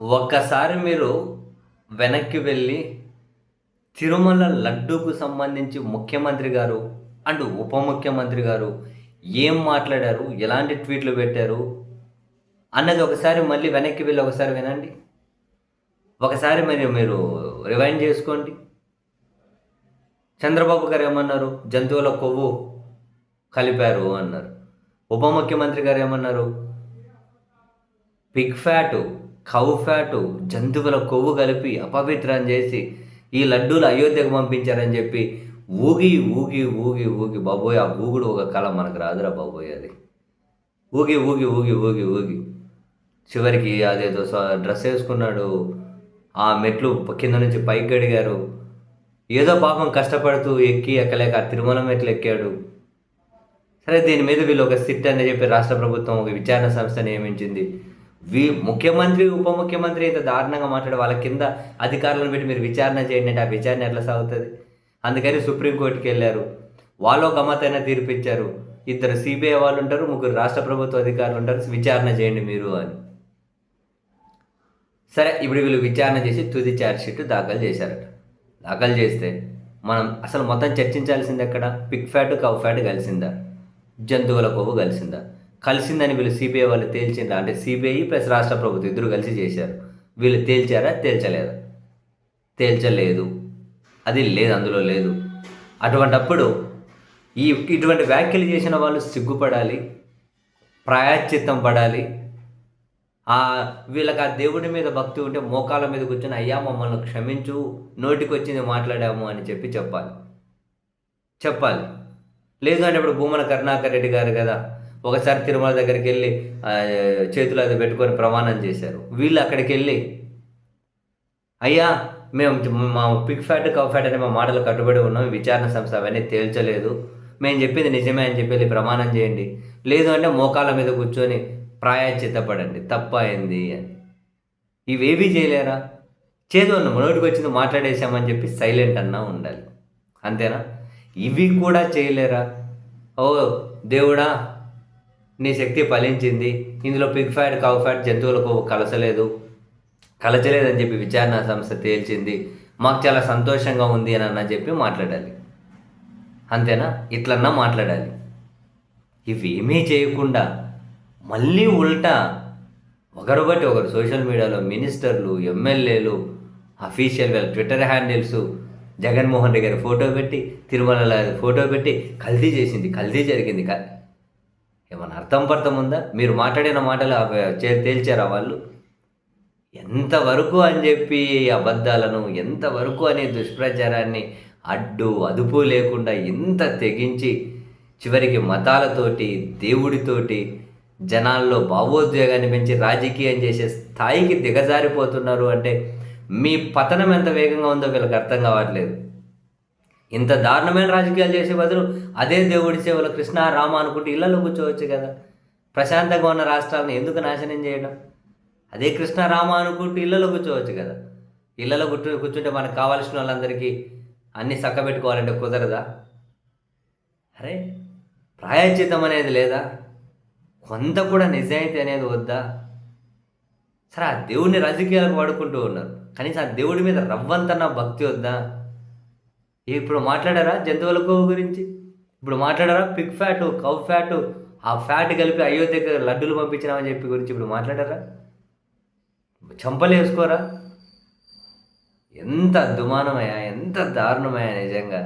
ఒక్కసారి మీరు వెనక్కి వెళ్ళి తిరుమల లడ్డూకు సంబంధించి ముఖ్యమంత్రి గారు అండ్ ఉప ముఖ్యమంత్రి గారు ఏం మాట్లాడారు ఎలాంటి ట్వీట్లు పెట్టారు అన్నది ఒకసారి మళ్ళీ వెనక్కి వెళ్ళి ఒకసారి వినండి. ఒకసారి మరి మీరు రివైండ్ చేసుకోండి. చంద్రబాబు గారు ఏమన్నారు? జంతువుల కొవ్వు కలిపారు అన్నారు. ఉప ముఖ్యమంత్రి గారు ఏమన్నారు? పిగ్ ఫ్యాటు కౌ ఫ్యాటు జంతువుల కొవ్వు కలిపి అపవిత్రం చేసి ఈ లడ్డూలు అయోధ్యకు పంపించారని చెప్పి ఊగి ఊగి ఊగి ఊగి బాబోయ్ ఆ ఊగుడు ఒక కళ మనకు రాదురా బాబోయ్ అది. ఊగి ఊగి ఊగి ఊగి ఊగి. చివరికి అదేదో డ్రెస్ వేసుకున్నాడు. ఆ మెట్లు కింద నుంచి పైకి గడిగారు ఏదో పాపం కష్టపడుతూ ఎక్కి ఎక్కలేక ఆ తిరుమల మెట్లు ఎక్కాడు. సరే దీని మీద వీళ్ళు ఒక సిట్ అని చెప్పి రాష్ట్ర ప్రభుత్వం ఒక విచారణ సంస్థ నియమించింది. వీ ముఖ్యమంత్రి ఉప ముఖ్యమంత్రి అయితే దారుణంగా మాట్లాడే వాళ్ళ కింద అధికారులను పెట్టి మీరు విచారణ చేయండి అంటే ఆ విచారణ ఎట్లా సాగుతుంది? అందుకని సుప్రీంకోర్టుకి వెళ్ళారు. వాళ్ళు ఒక గమ్మతైన తీర్పిచ్చారు ఇద్దరు సిబిఐ వాళ్ళు ఉంటారు ముగ్గురు రాష్ట్ర ప్రభుత్వ అధికారులు ఉంటారు విచారణ చేయండి మీరు అని. సరే ఇప్పుడు వీళ్ళు విచారణ చేసి తుది ఛార్జ్షీట్ దాఖలు చేశారట. దాఖలు చేస్తే మనం అసలు మొత్తం చర్చించాల్సింది ఎక్కడ? పిక్ ఫ్యాట్ కవ్ ఫ్యాట్ కలిసిందా? జంతువుల కొవ్వు కలిసిందా? కలిసిందని వీళ్ళు సిబిఐ వాళ్ళు తేల్చిందా అంటే సిబిఐ ప్లస్ రాష్ట్ర ప్రభుత్వం ఇద్దరు కలిసి చేశారు. వీళ్ళు తేల్చారా? తేల్చలేదా. తేల్చలేదు. అది లేదు అందులో లేదు. అటువంటప్పుడు ఈ ఇటువంటి వ్యాఖ్యలు చేసిన వాళ్ళు సిగ్గుపడాలి ప్రాయశ్చిత్తం పడాలి. ఆ వీళ్ళకి ఆ దేవుడి మీద భక్తి ఉంటే మోకాల మీద కూర్చొని అయ్యా మమ్మల్ని క్షమించు నోటికి వచ్చింది మాట్లాడాము అని చెప్పి చెప్పాలి. చెప్పాలి. లేదు అంటే ఇప్పుడు భూమన కరుణాకర్ రెడ్డి గారు కదా ఒకసారి తిరుమల దగ్గరికి వెళ్ళి చేతులు అది పెట్టుకొని ప్రమాణం చేశారు. వీళ్ళు అక్కడికి వెళ్ళి అయ్యా మేము మా పిక్ ఫ్యాట్ కవ్ ఫ్యాట్ అనే మా మాటలు కట్టుబడి ఉన్నాం విచారణ సంస్థ అవన్నీ తేల్చలేదు. మేము చెప్పింది నిజమే అని చెప్పి వెళ్ళి ప్రమాణం చేయండి. లేదు అంటే మోకాళ్ళ మీద కూర్చొని ప్రాయశ్చిత్తపడండి. తప్ప అయింది అని. ఇవేవీ చేయలేరా? చేదు అన్న మనోటికి వచ్చింది మాట్లాడేశామని చెప్పి సైలెంట్ అన్నా ఉండాలి. అంతేనా? ఇవి కూడా చేయలేరా? ఓ దేవుడా నీ శక్తి ఫలించింది. ఇందులో పిగ్ ఫ్యాట్ కౌ ఫ్యాట్ జంతువులకు కలసలేదు. కలచలేదని చెప్పి విచారణ సంస్థ తేల్చింది. మాకు చాలా సంతోషంగా ఉంది అని అన్న చెప్పి మాట్లాడాలి. అంతేనా? ఇట్లన్నా మాట్లాడాలి. ఇవేమీ చేయకుండా మళ్ళీ ఉల్టా ఒకరు బట్టి ఒకరు సోషల్ మీడియాలో మినిస్టర్లు ఎమ్మెల్యేలు official Twitter handles Jaganmohan Reddy గారి ఫోటో పెట్టి తిరుమల ఫోటో పెట్టి కల్తీ చేసింది. కల్తీ జరిగింది ఏమైనా ఏమన్నా అర్థం పర్థం ఉందా? మీరు మాట్లాడిన మాటలు చే- తేల్చారా వాళ్ళు? ఎంతవరకు అని చెప్పి అబద్ధాలను ఎంతవరకు అనే దుష్ప్రచారాన్ని అడ్డు అదుపు లేకుండా ఎంత తెగించి చివరికి మతాలతోటి దేవుడితోటి జనాల్లో భావోద్వేగాన్ని పెంచి రాజకీయం చేసే స్థాయికి దిగజారిపోతున్నారు అంటే మీ పతనం ఎంత వేగంగా ఉందో వీళ్ళకి అర్థం కావట్లేదు. ఇంత దారుణమైన రాజకీయాలు చేసే బదులు అదే దేవుడి సేవలో కృష్ణ రామ అనుకుంటే ఇళ్ళలో కూర్చోవచ్చు కదా. ప్రశాంతంగా ఉన్న రాష్ట్రాలను ఎందుకు నాశనం చేయడం? అదే కృష్ణ రామ అనుకుంటూ ఇళ్ళలో కూర్చోవచ్చు కదా. ఇళ్ళలో కూర్చు కూర్చుంటే మనకు కావాల్సిన వాళ్ళందరికీ అన్నీ చక్కబెట్టుకోవాలంటే కుదరదా? అరే ప్రాయచితం అనేది లేదా? కొంత కూడా నిజాయితీ అనేది వద్దా? సరే ఆ దేవుడిని రాజకీయాలకు వాడుకుంటూ ఉన్నారు. కనీసం ఆ దేవుడి మీద రవ్వంతన్నా భక్తి వద్దా? ఇప్పుడు మాట్లాడారా జంతువుల కొవ్వు గురించి? ఇప్పుడు మాట్లాడారా పిక్ ఫ్యాట్ కౌ ఫ్యాట్ ఆ ఫ్యాట్ కలిపి అయోధ్యకి లడ్డూలు పంపించినామని చెప్పి గురించి ఇప్పుడు మాట్లాడారా? చంపలు వేసుకోరా? ఎంత దుమానమయ్యా ఎంత దారుణమయ్యా నిజంగా.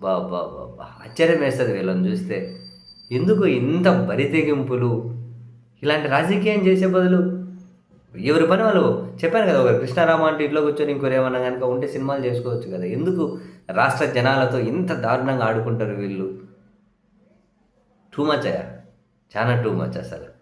బా బా బా బా ఆశ్చర్యం వేస్తుంది వీళ్ళని చూస్తే. ఎందుకు ఇంత బరితెగింపులు? ఇలాంటి రాజకీయం చేసే బదులు ఎవరి పని వాళ్ళు? చెప్పాను కదా ఒక కృష్ణారామ అంటే ఇంట్లో కూర్చొని ఇంకోరు ఏమన్నా కనుక ఉంటే సినిమాలు చేసుకోవచ్చు కదా. ఎందుకు రాష్ట్ర జనాలతో ఇంత దారుణంగా ఆడుకుంటారు వీళ్ళు? టూ మచ్ అయ్యా. చాలా టూ మచ్ అసలు.